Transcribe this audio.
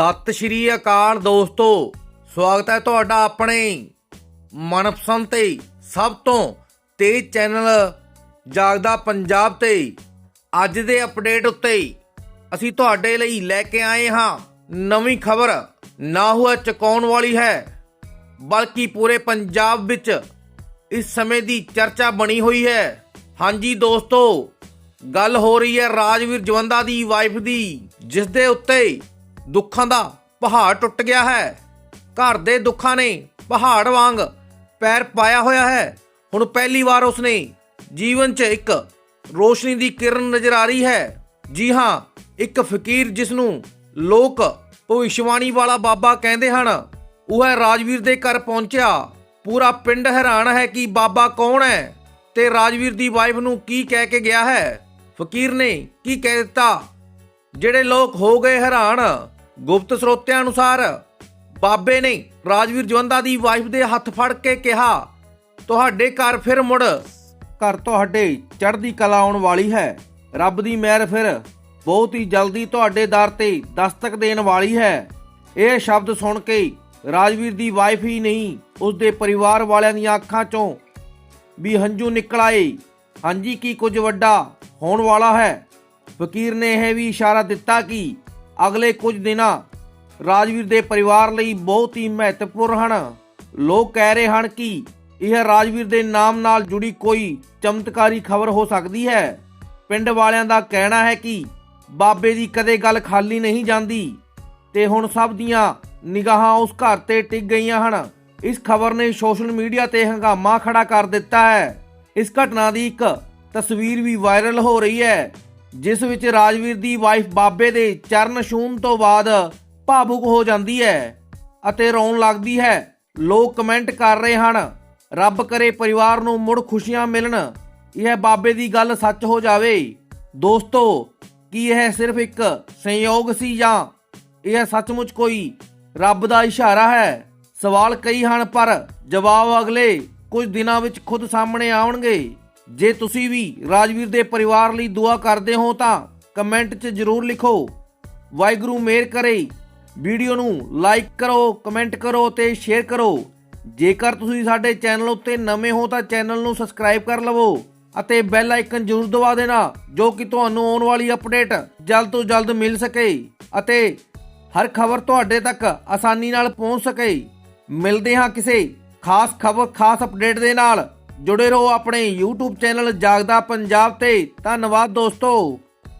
ਸਤਿ ਸ਼੍ਰੀ ਅਕਾਲ ਦੋਸਤੋ। ਸਵਾਗਤ ਹੈ ਤੁਹਾਡਾ ਆਪਣੇ ਮਨਪਸੰਦ ਤੇ ਸਭ ਤੋਂ ਤੇਜ਼ ਚੈਨਲ ਜਾਗਦਾ ਪੰਜਾਬ ਤੇ। ਅੱਜ ਦੇ ਅਪਡੇਟ ਉੱਤੇ ਅਸੀਂ ਤੁਹਾਡੇ ਲਈ ਲੈ ਕੇ ਆਏ ਹਾਂ ਨਵੀਂ ਖਬਰ। ਨਾ ਹੋਇਆ ਚਕਾਉਣ ਵਾਲੀ ਹੈ, ਬਲਕਿ ਪੂਰੇ ਪੰਜਾਬ ਵਿੱਚ ਇਸ ਸਮੇਂ ਦੀ ਚਰਚਾ ਬਣੀ ਹੋਈ ਹੈ। ਹਾਂਜੀ ਦੋਸਤੋ, ਗੱਲ ਹੋ ਰਹੀ ਹੈ ਰਾਜਵੀਰ ਜਵੰਦਾ ਦੀ ਵਾਈਫ ਦੀ ਜਿਸ ਦੇ ਉੱਤੇ ਦੁੱਖਾਂ ਦਾ ਪਹਾੜ ਟੁੱਟ ਗਿਆ ਹੈ। ਘਰ ਦੇ ਦੁੱਖਾਂ ਨੇ ਪਹਾੜ ਵਾਂਗ ਪੈਰ ਪਾਇਆ ਹੋਇਆ ਹੈ। ਹੁਣ ਪਹਿਲੀ ਵਾਰ ਉਸਨੇ ਜੀਵਨ 'ਚ ਇੱਕ ਰੋਸ਼ਨੀ ਦੀ ਕਿਰਨ ਨਜ਼ਰ ਆ ਰਹੀ ਹੈ। ਜੀ ਹਾਂ, ਇੱਕ ਫਕੀਰ ਜਿਸ ਨੂੰ ਲੋਕ ਭਵਿਸ਼ਵਾਣੀ ਵਾਲਾ ਬਾਬਾ ਕਹਿੰਦੇ ਹਨ। ਉਹ ਹੈ ਰਾਜਵੀਰ ਦੇ ਘਰ ਪਹੁੰਚਿਆ। ਪੂਰਾ ਪਿੰਡ ਹੈਰਾਨ ਹੈ ਕਿ ਬਾਬਾ ਕੌਣ ਹੈ ਤੇ ਰਾਜਵੀਰ ਦੀ ਵਾਈਫ ਨੂੰ ਕੀ ਕਹਿ ਕੇ ਗਿਆ ਹੈ। ਫਕੀਰ ਨੇ ਕੀ ਕਹਿ ਦਿੱਤਾ? ਜਿਹੜੇ ਲੋਕ ਹੋ ਗਏ ਹੈਰਾਨ ਗੁਪਤ ਸਰੋਤਿਆਂ ਅਨੁਸਾਰ, ਬਾਬੇ ਨੇ ਰਾਜਵੀਰ ਜਵੰਦਾ ਦੀ ਵਾਈਫ ਦੇ ਹੱਥ ਫੜ ਕੇ ਕਿਹਾ, ਤੁਹਾਡੇ ਘਰ ਫਿਰ ਮੁੜ, ਘਰ ਤੁਹਾਡੇ ਚੜ੍ਹਦੀ ਕਲਾ ਆਉਣ ਵਾਲੀ ਹੈ। ਰੱਬ ਦੀ ਮਿਹਰ ਫਿਰ ਬਹੁਤ ਹੀ ਜਲਦੀ ਤੁਹਾਡੇ ਦਰ ਤੇ ਦਸਤਕ ਦੇਣ ਵਾਲੀ ਹੈ। ਇਹ ਸ਼ਬਦ ਸੁਣ ਕੇ ਰਾਜਵੀਰ ਦੀ ਵਾਈਫ ਹੀ ਨਹੀਂ ਉਸ ਦੇ ਪਰਿਵਾਰ ਵਾਲਿਆਂ ਦੀਆਂ ਅੱਖਾਂ ਚੋਂ ਵੀ ਹੰਝੂ ਨਿਕਲ ਆਏ। ਹਾਂਜੀ, ਕੀ ਕੁਝ ਵੱਡਾ ਹੋਣ ਵਾਲਾ ਹੈ? ਫਕੀਰ ਨੇ ਇਹ ਵੀ ਇਸ਼ਾਰਾ ਦਿੱਤਾ ਕਿ ਅਗਲੇ ਕੁਝ ਦਿਨਾਂ ਰਾਜਵੀਰ ਦੇ ਪਰਿਵਾਰ ਲਈ ਬਹੁਤ ਹੀ ਮਹੱਤਵਪੂਰਨ ਹਨ। ਲੋਕ ਕਹਿ ਰਹੇ ਹਨ ਕਿ ਇਹ ਰਾਜਵੀਰ ਦੇ ਨਾਮ ਨਾਲ ਜੁੜੀ ਕੋਈ ਚਮਤਕਾਰੀ ਖਬਰ ਹੋ ਸਕਦੀ ਹੈ। ਪਿੰਡ ਵਾਲਿਆਂ ਦਾ ਕਹਿਣਾ ਹੈ ਕਿ ਬਾਬੇ ਦੀ ਕਦੇ ਗੱਲ ਖਾਲੀ ਨਹੀਂ ਜਾਂਦੀ ਤੇ ਹੁਣ ਸਭ ਦੀਆਂ ਨਿਗਾਹਾਂ ਉਸ ਘਰ ਤੇ ਟਿਕ ਗਈਆਂ ਹਨ। ਇਸ ਖਬਰ ਨੇ ਸੋਸ਼ਲ ਮੀਡੀਆ ਤੇ ਹੰਗਾਮਾ ਖੜਾ ਕਰ ਦਿੱਤਾ ਹੈ। ਇਸ ਘਟਨਾ ਦੀ ਇੱਕ ਤਸਵੀਰ ਵੀ ਵਾਇਰਲ ਹੋ ਰਹੀ ਹੈ। ਜਿਸ ਵਿੱਚ ਰਾਜਵੀਰ ਦੀ ਵਾਈਫ ਬਾਬੇ ਦੇ ਚਰਨ ਛੂਹਣ ਤੋਂ ਬਾਅਦ ਭਾਵੁਕ ਹੋ ਜਾਂਦੀ ਹੈ ਅਤੇ ਰੋਣ ਲੱਗਦੀ ਹੈ। ਲੋਕ ਕਮੈਂਟ ਕਰ ਰਹੇ ਹਨ, ਰੱਬ ਕਰੇ ਪਰਿਵਾਰ ਨੂੰ ਮੁੜ ਖੁਸ਼ੀਆਂ ਮਿਲਣ। ਇਹ ਬਾਬੇ ਦੀ ਗੱਲ ਸੱਚ ਹੋ ਜਾਵੇ। ਦੋਸਤੋ, ਕੀ ਇਹ ਸਿਰਫ ਇੱਕ ਸੰਯੋਗ ਸੀ ਜਾਂ ਇਹ ਸੱਚਮੁੱਚ ਕੋਈ ਰੱਬ ਦਾ ਇਸ਼ਾਰਾ ਹੈ? ਸਵਾਲ ਕਈ ਹਨ, ਪਰ ਜਵਾਬ ਅਗਲੇ ਕੁਝ ਦਿਨਾਂ ਵਿੱਚ ਖੁਦ ਸਾਹਮਣੇ ਆਉਣਗੇ। ਜੇ ਤੁਸੀਂ ਵੀ ਰਾਜਵੀਰ ਦੇ ਪਰਿਵਾਰ ਲਈ ਦੁਆ ਕਰਦੇ ਹੋ ਤਾਂ ਕਮੈਂਟ 'ਚ ਜ਼ਰੂਰ ਲਿਖੋ। ਵਾਹਿਗੁਰੂ ਮੇਰ ਕਰੇ। ਵੀਡੀਓ ਨੂੰ ਲਾਈਕ ਕਰੋ, ਕਮੈਂਟ ਕਰੋ ਤੇ ਸ਼ੇਅਰ ਕਰੋ। ਜੇਕਰ ਤੁਸੀਂ ਸਾਡੇ ਚੈਨਲ ਉੱਤੇ ਨਵੇਂ ਹੋ ਤਾਂ ਚੈਨਲ ਨੂੰ ਸਬਸਕ੍ਰਾਈਬ ਕਰ ਲਵੋ ਅਤੇ ਬੈਲ ਆਈਕਨ ਜ਼ਰੂਰ ਦਬਾ ਦੇਣਾ, ਜੋ ਕਿ ਤੁਹਾਨੂੰ ਆਉਣ ਵਾਲੀ ਅਪਡੇਟ ਜਲਦ ਤੋਂ ਜਲਦ ਮਿਲ ਸਕੇ ਅਤੇ ਹਰ ਖਬਰ ਤੁਹਾਡੇ ਤੱਕ ਆਸਾਨੀ ਨਾਲ ਪਹੁੰਚ ਸਕੇ। ਮਿਲਦੇ ਹਾਂ ਕਿਸੇ ਖਾਸ ਖਬਰ, ਖਾਸ ਅਪਡੇਟ ਦੇ ਨਾਲ। ਜੁੜੇ ਰਹੋ ਆਪਣੇ YouTube ਚੈਨਲ ਜਾਗਦਾ ਪੰਜਾਬ ਤੇ। ਧੰਨਵਾਦ ਦੋਸਤੋ।